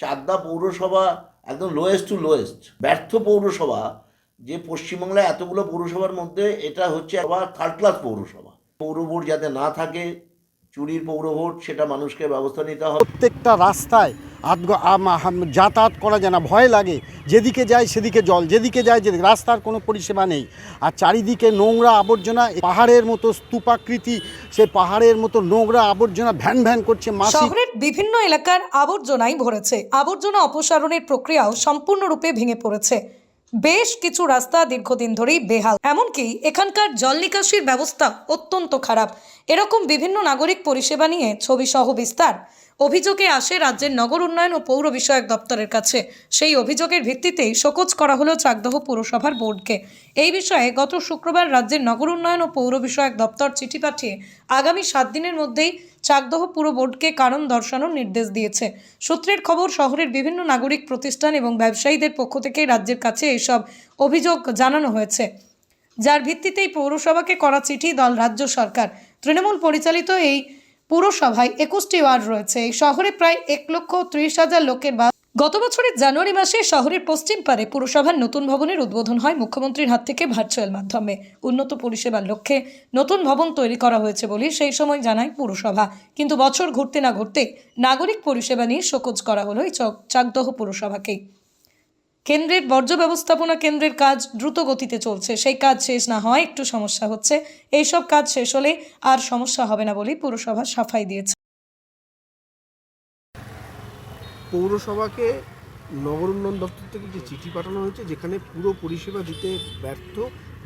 চাকদা পৌরসভা একদম lowest two lowest ব্যর্থ পৌরসভা, যে পশ্চিমবাংলায় এতগুলো পৌরসভার মধ্যে এটা হচ্ছে আবার থার্ড ক্লাস পৌরসভা। পৌরবোর যাতে না থাকে চুরির পৌর ভোট সেটা মানুষকে ব্যবস্থা নিতে হবে। প্রত্যেকটা রাস্তায় যাতায়াত করা যায় না ভয় লাগে। যেদিকে যায় সেদিকে জল যেদিকে যায় যেদিকে রাস্তার কোনো পরিষেবা নেই। আর চারিদিকে নোংরা আবর্জনা পাহাড়ের মতো স্তূপাকৃতি সে পাহাড়ের মতো নোংরা আবর্জনা ভ্যান ভ্যান করছে শহরের বিভিন্ন এলাকার আবর্জনাই ভরেছে। আবর্জনা অপসারণের প্রক্রিয়াও সম্পূর্ণরূপে ভেঙে পড়েছে। বেশ কিছু রাস্তা দীর্ঘদিন ধরেই বেহাল। এমনকি এখানকার জল নিকাশির ব্যবস্থা অত্যন্ত খারাপ। এরকম বিভিন্ন নাগরিক পরিষেবা নিয়ে ছবি সহ বিস্তার। অভিযোগে আসে রাজ্যের নগর উন্নয়ন ও পৌর বিষয়ক দপ্তরের কাছে। সেই অভিযোগের ভিত্তিতেই শোকজ করা হলো চাকদহ পৌরসভার বোর্ডকে। এই বিষয়ে গত শুক্রবার রাজ্যের নগর উন্নয়ন ও পৌর বিষয়ক দপ্তর চিঠি পাঠিয়ে আগামী সাত দিনের মধ্যেই চাকদহ পুর বোর্ডকে কারণ দর্শানোর নির্দেশ দিয়েছে। সূত্রের খবর, শহরের বিভিন্ন নাগরিক প্রতিষ্ঠান এবং ব্যবসায়ীদের পক্ষ থেকে রাজ্যের কাছে এসব অভিযোগ জানানো হয়েছে। যার ভিত্তিতেই পৌরসভাকে করা চিঠি দল রাজ্য সরকার। তৃণমূল পরিচালিত এই পুরসভায় একুশটি ওয়ার্ড রয়েছে। এই শহরে প্রায় এক লক্ষ ত্রিশ হাজার লোকের বাস গত বছরের জানুয়ারি মাসে শহরের পশ্চিম পারে পুরসভার নতুন ভবনের উদ্বোধন হয় মুখ্যমন্ত্রীর হাত থেকে ভার্চুয়াল মাধ্যমে। উন্নত পরিষেবার লক্ষ্যে নতুন ভবন তৈরি করা হয়েছে বলে সেই সময় জানায় পুরসভা। কিন্তু বছর ঘুরতে না ঘুরতে নাগরিক পরিষেবা নিয়ে শোকজ করা হলো এই চাকদহ পুরসভাকেই কেন্দ্রের বর্জ্য ব্যবস্থাপনা কেন্দ্রের কাজ দ্রুত গতিতে চলছে। সেই কাজ শেষ না হয় একটু সমস্যা হচ্ছে। এইসব কাজ শেষ হলে আর সমস্যা হবে না বলেই পুরসভা সাফাই দিয়েছে। পৌরসভাকে নগর উন্নয়ন দপ্তর থেকে যে চিঠি পাঠানো হয়েছে, যেখানে পুরো পরিষেবা দিতে ব্যর্থ।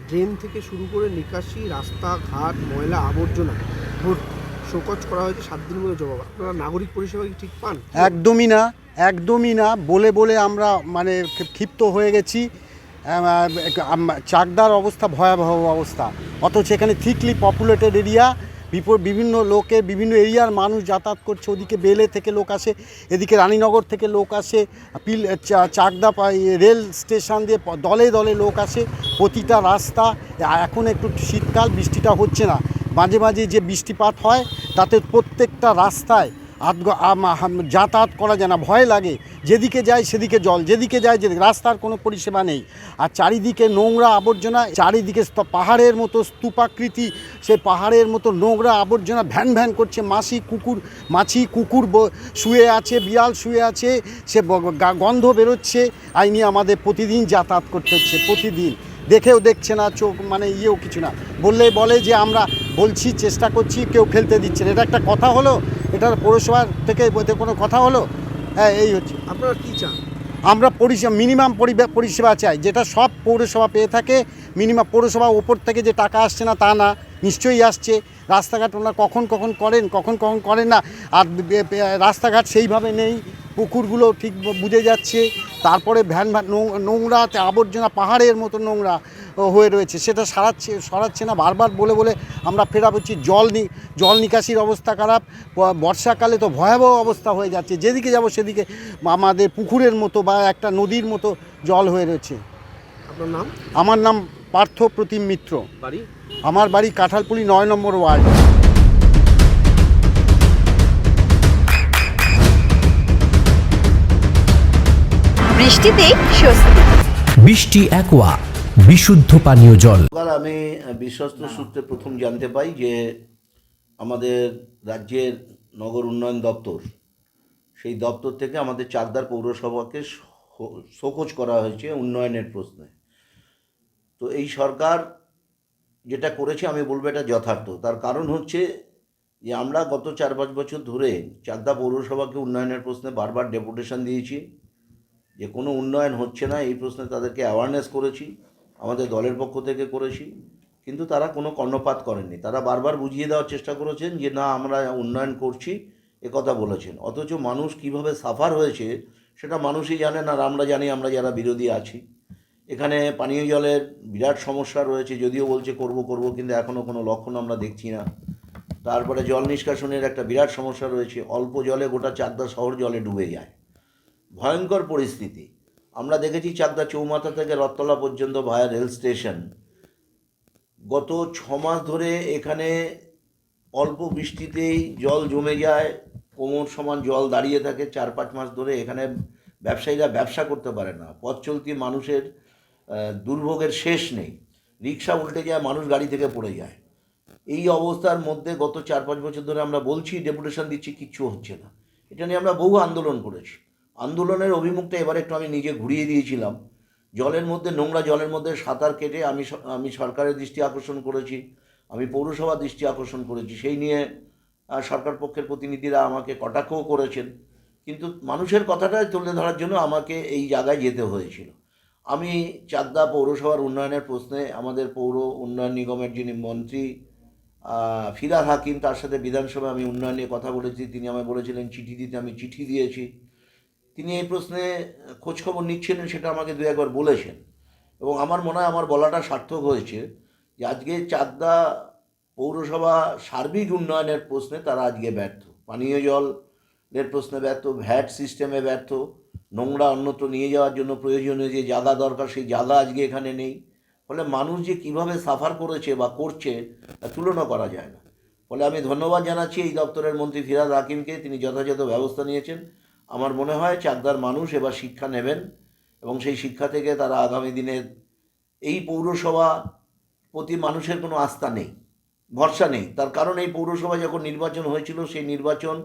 ড্রেন থেকে শুরু করে নিকাশি, রাস্তাঘাট, ময়লা, আবর্জনা ভর্তি শোকজ করা হয়েছে সাত মধ্যে জবাব। আপনারা নাগরিক পরিষেবা কি ঠিক পান? একদমই না একদমই না। বলে বলে আমরা মানে ক্ষিপ্ত হয়ে গেছি। চাকদার অবস্থা, ভয়াবহ অবস্থা। অথচ এখানে থিকলি পপুলেটেড এরিয়া বিভিন্ন লোকে, বিভিন্ন এরিয়ার মানুষ যাতায়াত করছে। ওদিকে বেলে থেকে লোক আসে, এদিকে রানীনগর থেকে লোক আসে, পিল চাকদা রেল স্টেশন দিয়ে দলে দলে লোক আসে। প্রতিটা রাস্তা এখন একটু শীতকাল, বৃষ্টিটা হচ্ছে না। মাঝে মাঝে যে বৃষ্টিপাত হয়, তাতে প্রত্যেকটা রাস্তায় আম- যাতায়াত করা যায় না ভয় লাগে। যেদিকে যায় সেদিকে জল, যেদিকে যায় যেদিকে রাস্তার কোনো পরিষেবা নেই। আর চারিদিকে নোংরা আবর্জনা, চারিদিকে পাহাড়ের মতো স্তূপাকৃতি, সে পাহাড়ের মতো নোংরা আবর্জনা ভ্যান ভ্যান করছে। মাছি কুকুর মাছি কুকুর শুয়ে আছে, বিড়াল শুয়ে আছে, সে গন্ধ বেরোচ্ছে। আই নিয়ে আমাদের প্রতিদিন যাতায়াত করতে হচ্ছে, প্রতিদিন। দেখেও দেখছে না, চোখ মানে ইয়েও কিছু না। বললে বলে যে আমরা বলছি চেষ্টা করছি কেউ খেলতে দিচ্ছে এটা একটা কথা হলো এটা পৌরসভার থেকে এতে কোনো কথা হলো? হ্যাঁ এই হচ্ছে। আপনারা কি চান? আমরা পরিষেবা মিনিমাম পরিষেবা চাই। যেটা সব পৌরসভা পেয়ে থাকে মিনিমাম পৌরসভা ওপর থেকে যে টাকা আসছে না তা না। নিশ্চয়ই আসছে। রাস্তাঘাট ওনারা কখন কখন করেন কখন কখন করেন না। আর রাস্তাঘাট সেইভাবে নেই। পুকুরগুলো ঠিক বুঝে যাচ্ছে। তারপরে ভ্যান ভ্যান নোংরা আবর্জনা পাহাড়ের মতো নোংরা। হয়ে রয়েছে। সেটা সারাচ্ছে সরাচ্ছে না। বারবার বলে বলে আমরা ফেরা হচ্ছি। জল নি জল নিকাশির অবস্থা খারাপ। বর্ষাকালে তো ভয়াবহ অবস্থা হয়ে যাচ্ছে। যেদিকে যাব সেদিকে আমাদের পুকুরের মতো বা একটা নদীর মতো জল হয়ে রয়েছে। আপনার নাম? আমার নাম পার্থ প্রতিম মিত্র। বাড়ি? আমার বাড়ি কাঁঠালপুলি নয় নম্বর ওয়ার্ড। বৃষ্টিতে স্বস্তি। বৃষ্টি অ্যাকোয়া বিশুদ্ধ পানীয় জল। আমি বিশ্বস্ত সূত্রে প্রথম জানতে পাই যে আমাদের রাজ্যের নগর উন্নয়ন দপ্তর, সেই দপ্তর থেকে আমাদের চাকদার পৌরসভাকে শোকজ করা হয়েছে উন্নয়নের প্রশ্নে। তো এই সরকার যেটা করেছে, আমি বলব এটা যথার্থ। তার কারণ হচ্ছে যে আমরা গত চার পাঁচ বছর ধরে চাকদা পৌরসভাকে উন্নয়নের প্রশ্নে বারবার ডেপুটেশন দিয়েছি। যে কোনো উন্নয়ন হচ্ছে না, এই প্রশ্নে তাদেরকে অ্যাওয়ারনেস করেছি। আমাদের দলের পক্ষ থেকে করেছি, কিন্তু তারা কোনো কর্ণপাত করেননি। তারা বারবার বুঝিয়ে দেওয়ার চেষ্টা করেছেন যে, না, আমরা উন্নয়ন করছি, এ কথা বলেছেন। অথচ মানুষ কীভাবে সাফার হয়েছে, সেটা মানুষই জানেন আর আমরা জানি আমরা যারা বিরোধী আছি। এখানে পানীয় জলের বিরাট সমস্যা রয়েছে, যদিও বলছে করব করব, কিন্তু এখনও কোনো লক্ষণ আমরা দেখছি না। তারপরে জল নিষ্কাশনের একটা বিরাট সমস্যা রয়েছে, অল্প জলে গোটা চাকদা শহর জলে ডুবে যায়। ভয়ঙ্কর পরিস্থিতি। আমরা দেখেছি চাকদা চৌমাথা থেকে রথতলা পর্যন্ত ভায়া রেল স্টেশন গত ছ মাস ধরে এখানে অল্প বৃষ্টিতেই জল জমে যায়, কোমর সমান জল দাঁড়িয়ে থাকে। চার পাঁচ মাস ধরে এখানে ব্যবসায়ীরা ব্যবসা করতে পারে না। পথ চলতি মানুষের দুর্ভোগের শেষ নেই। রিক্সা উল্টে যায়, মানুষ গাড়ি থেকে পড়ে যায়। এই অবস্থার মধ্যে গত চার পাঁচ বছর ধরে আমরা বলছি, ডেপুটেশন দিচ্ছি, কিচ্ছু হচ্ছে না। এটা নিয়ে আমরা বহু আন্দোলন করেছি। আন্দোলনের অভিমুখটা এবার একটু আমি নিজে ঘুরিয়ে দিয়েছিলাম। জলের মধ্যে, নোংরা জলের মধ্যে সাঁতার কেটে আমি আমি সরকারের দৃষ্টি আকর্ষণ করেছি, আমি পৌরসভা দৃষ্টি আকর্ষণ করেছি। সেই নিয়ে সরকার পক্ষের প্রতিনিধিরা আমাকে কটাক্ষও করেছেন। কিন্তু মানুষের কথাটা তুলে ধরার জন্য আমাকে এই জায়গায় যেতে হয়েছিল। আমি চাকদা পৌরসভার উন্নয়নের প্রশ্নে আমাদের পৌর উন্নয়ন নিগমের যিনি মন্ত্রী ফিরাদ হাকিম, তার সাথে বিধানসভায় আমি উন্নয়ন নিয়ে কথা বলেছি। তিনি আমায় বলেছিলেন, চিঠি দিতে আমি চিঠি দিয়েছি। তিনি এই প্রশ্নে খোঁজখবর নিচ্ছিলেন, সেটা আমাকে দু একবার বলেছেন। এবং আমার মনে হয় আমার বলাটা সার্থক হয়েছে যে আজকে চাকদা পৌরসভা সার্বিক উন্নয়নের প্রশ্নে তারা আজকে ব্যর্থ। পানীয় জলের প্রশ্নে ব্যর্থ, ভ্যাট সিস্টেমে ব্যর্থ, নোংরা অন্যত্র নিয়ে যাওয়ার জন্য প্রয়োজনীয় যে জায়গা দরকার, সেই জায়গা আজকে এখানে নেই। ফলে মানুষ যে কীভাবে সাফার করেছে বা করছে, তা তুলনা করা যায় না। ফলে আমি ধন্যবাদ জানাচ্ছি এই দপ্তরের মন্ত্রী ফিরাদ হাকিমকে, তিনি যথাযথ ব্যবস্থা নিয়েছেন। আমার মনে হয় চাকদার মানুষ এবার শিক্ষা নেবেন এবং সেই শিক্ষা থেকে তারা আগামী দিনে এই পৌরসভা প্রতি মানুষের কোনো আস্থা নেই, ভরসা নেই। তার কারণ এই পৌরসভা যখন নির্বাচন হয়েছিল, সেই নির্বাচন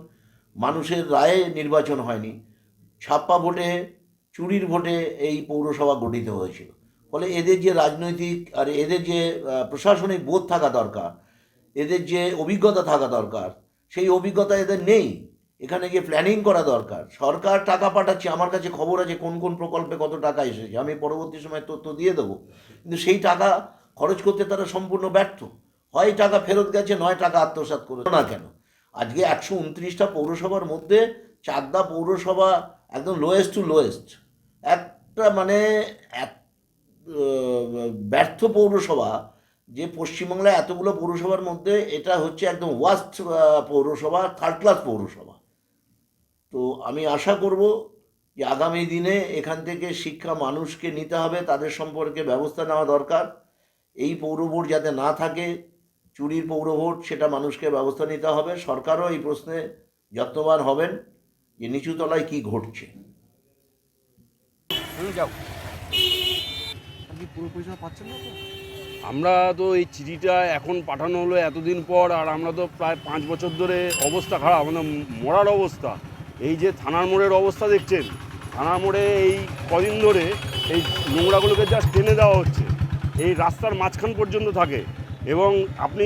মানুষের রায়ে নির্বাচন হয়নি। ছাপ্পা ভোটে, চুরির ভোটে এই পৌরসভা গঠিত হয়েছিল। ফলে এদের যে রাজনৈতিক আর এদের যে প্রশাসনিক বোধ থাকা দরকার, এদের যে অভিজ্ঞতা থাকা দরকার, সেই অভিজ্ঞতা এদের নেই। এখানে গিয়ে প্ল্যানিং করা দরকার। সরকার টাকা পাঠাচ্ছে, আমার কাছে খবর আছে কোন কোন প্রকল্পে কত টাকা এসেছে। আমি পরবর্তী সময় তথ্য দিয়ে দেবো। কিন্তু সেই টাকা খরচ করতে তারা সম্পূর্ণ ব্যর্থ। হয় টাকা ফেরত গেছে, নয় টাকা আত্মসাৎ করে না কেন? আজকে একশো উনত্রিশটা পৌরসভার মধ্যে চাকদা পৌরসভা একদম লোয়েস্ট টু লোয়েস্ট একটা মানে এক ব্যর্থ পৌরসভা, যে পশ্চিমবাংলায় এতগুলো পৌরসভার মধ্যে এটা হচ্ছে একদম ওয়াস্ট পৌরসভা থার্ড ক্লাস পৌরসভা। তো আমি আশা করব যে আগামী দিনে এখান থেকে শিক্ষা মানুষকে নিতে হবে তাদের সম্পর্কে ব্যবস্থা নেওয়া দরকার। এই পৌরভোট যাতে না থাকে চুরির পৌরভোট সেটা মানুষকে ব্যবস্থা নিতে হবে। সরকারও এই প্রশ্নে যত্নবান হবেন যে নিচুতলায় কি ঘটছে। আপনি পুরো পরিষেবা পাচ্ছেন না তো? আমরা তো এই চিঠিটা এখন পাঠানো হলো এতদিন পর আর আমরা তো প্রায় পাঁচ বছর ধরে অবস্থা খারাপ মানে মরার অবস্থা। এই যে থানার মোড়ের অবস্থা দেখছেন, থানার মোড়ে এই কদিন ধরে এই নোংরাগুলোকে জাস্ট টেনে দেওয়া হচ্ছে। এই রাস্তার মাঝখান পর্যন্ত থাকে এবং আপনি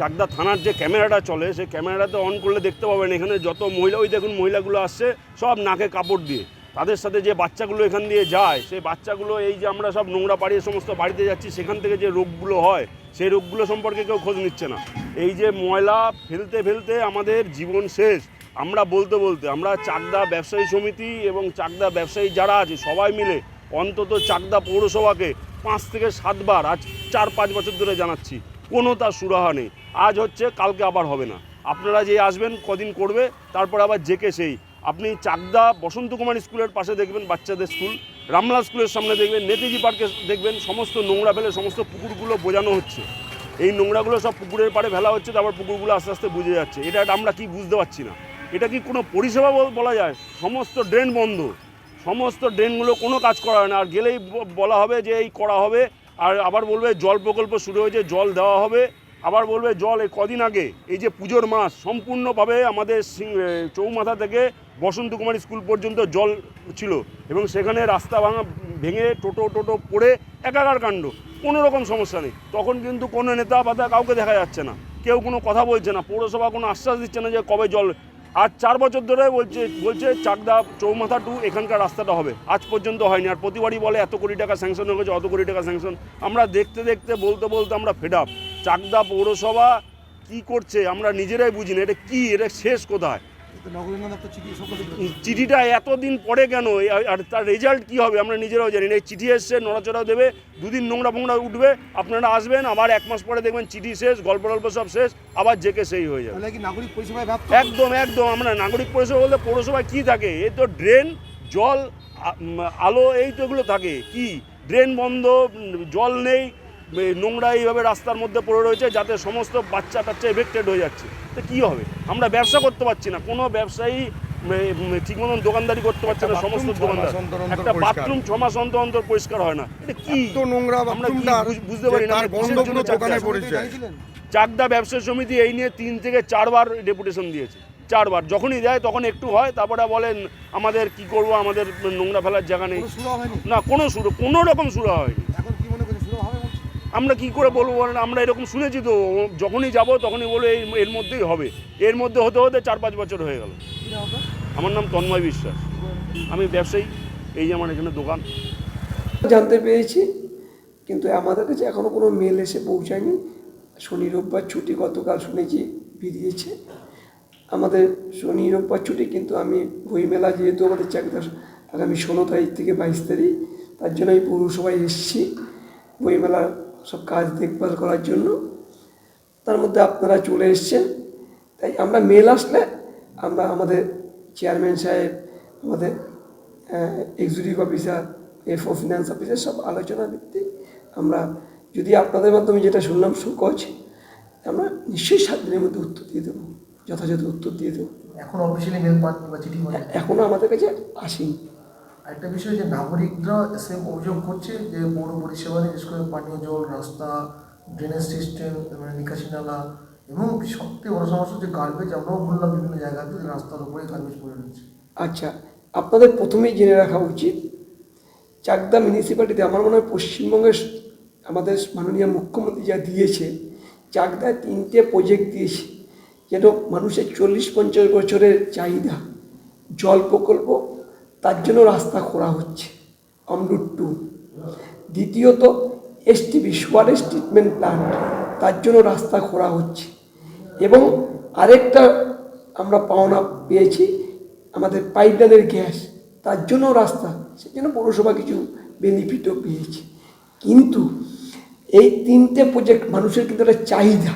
চাকদা থানার যে ক্যামেরাটা চলে, সেই ক্যামেরাটাতে অন করলে দেখতে পাবেন এখানে যত মহিলা, ওই দেখুন মহিলাগুলো আসছে, সব নাকে কাপড় দিয়ে। তাদের সাথে যে বাচ্চাগুলো এখান দিয়ে যায়, সেই বাচ্চাগুলো এই যে আমরা সব নোংরা পাড়িয়ে সমস্ত বাড়িতে যাচ্ছি, সেখান থেকে যে রোগগুলো হয়, সেই রোগগুলো সম্পর্কে কেউ খোঁজ নিচ্ছে না। এই যে ময়লা ফেলতে ফেলতে আমাদের জীবন শেষ। আমরা বলতে বলতে, আমরা চাকদা ব্যবসায়ী সমিতি এবং চাকদা ব্যবসায়ী যারা আছে, সবাই মিলে অন্তত চাকদা পৌরসভাকে পাঁচ থেকে সাতবার আজ চার পাঁচ বছর ধরে জানাচ্ছি, কোনো তার সুরাহা নেই। আজ হচ্ছে, কালকে আবার হবে না। আপনারা যে আসবেন, কদিন করবে, তারপর আবার জেকে সেই। আপনি চাকদা বসন্ত কুমার স্কুলের পাশে দেখবেন, বাচ্চাদের স্কুল। রামলা স্কুলের সামনে দেখবেন, নেতাজি পার্কে দেখবেন, সমস্ত নোংরা ফেলে সমস্ত পুকুরগুলো বোঝানো হচ্ছে। এই নোংরাগুলো সব পুকুরের পাড়ে ফেলা হচ্ছে, তারপর পুকুরগুলো আস্তে আস্তে বুঝে যাচ্ছে। এটা আমরা কি বুঝতে পারছি না? এটা কি কোনো পরিষেবা বল- যায়? সমস্ত ড্রেন বন্ধ। সমস্ত ড্রেনগুলো কোনো কাজ করা হয় না। আর গেলেই বলা হবে যে এই করা হবে। আর আবার বলবে জল প্রকল্প শুরু হয়েছে, জল দেওয়া হবে। আবার বলবে জল এই কদিন আগে। এই যে পুজোর মাস, সম্পূর্ণভাবে আমাদের চৌমাথা থেকে বসন্ত কুমার স্কুল পর্যন্ত জল ছিল। এবং সেখানে রাস্তা ভাঙা, ভেঙে টোটো টোটো পড়ে একাকার কাণ্ড। কোনো রকম সমস্যা নেই। তখন কিন্তু কোনো নেতা পাতা কাউকে দেখা যাচ্ছে না। কেউ কোনো কথা বলছে না। পৌরসভা কোনো আশ্বাস দিচ্ছে না যে কবে জল আজ চার বছর ধরে বলছে বলছে চাকদা চৌমাথা টু এখানকার রাস্তাটা হবে। আজ পর্যন্ত হয়নি। আর প্রতিবারই বলে, এত কোটি টাকা স্যাংশন হয়ে গেছে, অত কোটি টাকা স্যাংশন আমরা দেখতে দেখতে, বলতে বলতে আমরা ফেড আপ চাকদা পৌরসভা কি করছে, আমরা নিজেরাই বুঝি না এটা কী? এটা শেষ কোথায়? চিঠিটা এতদিন পরে কেন? আর তার রেজাল্ট কি হবে? আমরা নিজেরাও জানি না। এই চিঠি এসছে নড়াচড়াও দেবে দুদিন নোংরা ফোংরা উঠবে আপনারা আসবেন আবার এক মাস পরে দেখবেন চিঠি শেষ গল্প টল্প সব শেষ আবার জেকে সেই হয়ে যাবে। নাগরিক একদম একদম। আমরা নাগরিক পরিষেবা বলতে পৌরসভায় কী থাকে? এই তো ড্রেন জল আলো এই তো এগুলো থাকে। কি? ড্রেন বন্ধ জল নেই নোংরা এইভাবে রাস্তার মধ্যে পড়ে রয়েছে যাতে সমস্ত বাচ্চা টাচ্চা এফেক্টেড হয়ে যাচ্ছে। তো কী হবে? আমরা ব্যবসা করতে পারছি না। কোনো ব্যবসায়ী ঠিক মতন দোকানদারি করতে পারছে না সমস্ত দোকানদার। একটা বাথরুম ছ মাস অন্তর অন্তর পরিষ্কার হয় না। এটা কি? নোংরা আমরা বুঝতে পারি না। চাকদা চাকদা ব্যবসা সমিতি এই নিয়ে তিন থেকে চারবার ডেপুটেশন দিয়েছে। চারবার। যখনই দেয় তখন একটু হয় তারপরে বলেন আমাদের কি করব? আমাদের নোংরা ফেলার জায়গা নেই। না কোনো শুরু কোনো রকম শুরু হয়নি। আমরা কি করে বলব বলেন? আমরা এরকম শুনেছি তো যখনই যাব তখনই বলব এই, এর মধ্যেই হবে। এর মধ্যে হতে হতে চার পাঁচ বছর হয়ে গেল। আমার নাম তন্ময় বিশ্বাস। আমি ব্যবসায়ী, এই যে আমার এখানে দোকান। জানতে পেরেছি, কিন্তু আমাদের কাছে এখনও কোনো মেল এসে পৌঁছায়নি। শনি, রোববার ছুটি গতকাল শুনেছি বেরিয়েছে। আমাদের শনি, রোববার ছুটি, কিন্তু আমি বইমেলা যেহেতু আমাদের চাকদার আগামী ষোলো তারিখ থেকে বাইশ তারিখ, তার জন্য আমি পৌরসভায় এসেছি। বইমেলার সব কাজ দেখভাল করার জন্য। তার মধ্যে আপনারা চলে এসছেন। তাই আমরা মেল আসলে আমরা আমাদের চেয়ারম্যান সাহেব আমাদের executive officer F O finance officer সব আলোচনা ভিত্তিক আমরা যদি আপনাদের মাধ্যমে যেটা শুনলাম সুকচ আমরা নিশ্চয়ই সাত দিনের মধ্যে উত্তর দিয়ে দেবো যথাযথ উত্তর দিয়ে দেবো। এখন অফিসিয়ালি মেল বা চিঠি এখনও আমাদের কাছে আসেনি। একটা বিষয় যে নাগরিকরা সেম অভিযোগ করছে যে পৌর পরিষেবা বিশেষ করে পানীয় জল, রাস্তা ড্রেনেজ সিস্টেম মানে নিকাশি নালা এবং সবথেকে বড় সমস্যা যে গার্বেজ আমরাও বললাম বিভিন্ন জায়গাতে রাস্তার উপরে গার্বেজ পড়ে রয়েছে। আচ্ছা আপনাদের প্রথমেই জেনে রাখা উচিত, চাকদা মিউনিসিপ্যালিটিতে আমার মনে হয় পশ্চিমবঙ্গের আমাদের মাননীয় মুখ্যমন্ত্রী যা দিয়েছে, চাকদায় তিনটে প্রজেক্ট দিয়েছে, যেন মানুষের চল্লিশ পঞ্চাশ বছরের চাহিদা, জল প্রকল্প তার জন্য রাস্তা খোঁড়া হচ্ছে। অমরুট টু। দ্বিতীয়ত এসটিপি সোয়ারেজ ট্রিটমেন্ট প্ল্যান্ট তার জন্য রাস্তা খোঁড়া হচ্ছে। এবং আরেকটা আমরা পাওনা পেয়েছি, আমাদের পাইপলাইনের গ্যাস, তার জন্য রাস্তা সেজন্য পৌরসভা কিছু বেনিফিটও পেয়েছে। কিন্তু এই তিনটে প্রজেক্ট মানুষের কিন্তু একটা চাহিদা।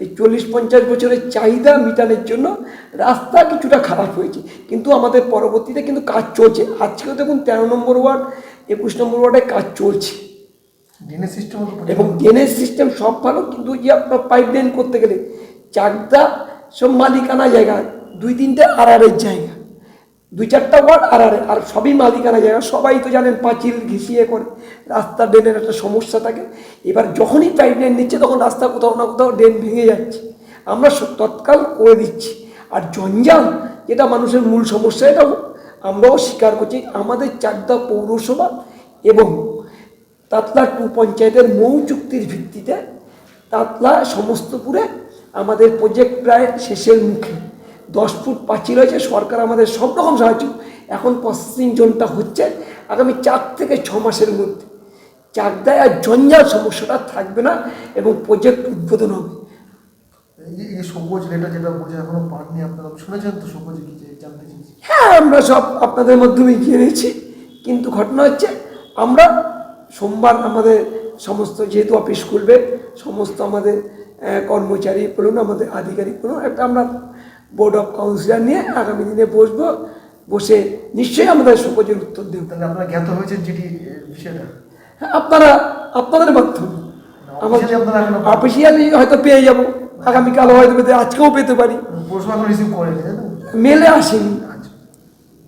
এই চল্লিশ পঞ্চাশ বছরের চাহিদা মিটানোর জন্য রাস্তা কিছুটা খারাপ হয়েছে। কিন্তু আমাদের পরবর্তীতে কিন্তু কাজ চলছে। আজকেও দেখুন তেরো নম্বর ওয়ার্ড একুশ নম্বর ওয়ার্ডে কাজ চলছে। ড্রেনেজ সিস্টেম এবং ড্রেনেজ সিস্টেম সব ভালো কিন্তু যে আপনার পাইপ লাইন করতে গেলে চাকদা সব মালিকানা জায়গা দুই তিনটে আড়ারের জায়গা। দুই চারটা ওয়ার্ড আড়ারে আর আর সবই মালিকানা জায়গা। সবাই তো জানেন পাঁচিল ঘিসিয়ে করে রাস্তা ড্রেনের একটা সমস্যা থাকে। এবার যখনই পাইপ লাইন নিচ্ছে, তখন রাস্তা কোথাও না কোথাও ড্রেন ভেঙে যাচ্ছে। আমরা তৎকাল করে দিচ্ছি। আর জঞ্জাল, যেটা মানুষের মূল সমস্যা, এটাও আমরাও স্বীকার করছি। আমাদের চাকদা পৌরসভা এবং তাতলা টু পঞ্চায়েতের মৌ চুক্তির ভিত্তিতে তাতলা সমস্তপুরে আমাদের প্রজেক্ট প্রায় শেষের মুখে। দশ ফুট পাঁচিল হয়েছে সরকার আমাদের সব রকম সাহায্য। এখন প্রসেসিং জোনটা হচ্ছে আগামী চার থেকে ছ মাসের মধ্যে। চাকদায় আর জঞ্জাল সমস্যাটা থাকবে না এবং প্রজেক্ট উদ্বোধন হবে। এই যে- এই সবুজ লেটার যেটা বলছে এখনও পাননি আপনারা। শুনেছেন তো সবুজ কি জানতে চেয়েছি। হ্যাঁ আমরা সব আপনাদের মাধ্যমে নিয়েছি কিন্তু ঘটনা হচ্ছে আমরা সোমবার আমাদের সমস্ত যেহেতু অফিস খুলবে সমস্ত আমাদের কর্মচারী বলুন আমাদের আধিকারিক বলুন একটা আমরা বোর্ড অফ কাউন্সিলার নিয়ে আগামী দিনে বসবো। বসে নিশ্চয়ই আমাদের সুপোজের উত্তর দেব। তাহলে আপনারা জ্ঞাত হয়েছেন যেটি বিষয়টা? হ্যাঁ, আপনারা আপনাদের মাধ্যমে। আমাদের অফিসিয়ালি হয়তো পেয়ে যাব। আগামীকাল হয়তো আজকেও পেতে পারি। মেলে আসেনি।